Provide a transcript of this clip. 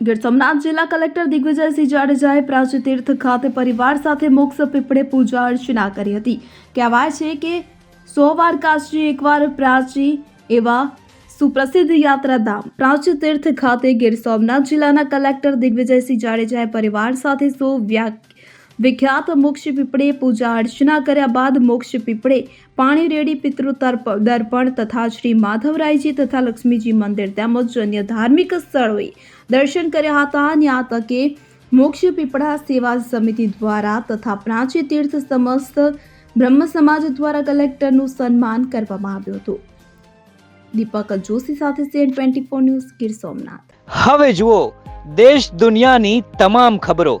ગીર સોમનાથ જિલ્લા કલેક્ટર દિગ્વિજયસિંહ જાડેજાએ પ્રાચીતીર્થ ખાતે પરિવાર સાથે મોક્ષ પીપળે પૂજા અર્ચના કરી હતી. કહેવાય છે કે સો વાર કાશી એકવાર પ્રાચી એવા સુપ્રસિદ્ધ યાત્રાધામ પ્રાચી તીર્થ ખાતે ગીર સોમનાથ જિલ્લાના કલેક્ટર દિગ્વિજયસિંહ જાડેજાએ પરિવાર સાથે સો વ્યા વિખ્યાત મોક્ષ પીપળે પૂજા અર્ચના કર્યા બાદ મોક્ષ પીપળે પાણી રેડી પિતૃ દર્પણ તથા શ્રી માધવરાયજી તથા લક્ષ્મીજી મંદિર તેમજ અન્ય ધાર્મિક સ્થળોએ દર્શન કર્યા હતા. અને આ તકે મોક્ષ પીપળા સેવા સમિતિ દ્વારા તથા પ્રાચી તીર્થ સમસ્ત બ્રહ્મ સમાજ દ્વારા કલેક્ટરનું સન્માન કરવામાં આવ્યું હતું. દીપક જોશી સાથે CN twenty four news Gir Somnath. હવે જુઓ, દેશ દુનિયાની તમામ ખબરો.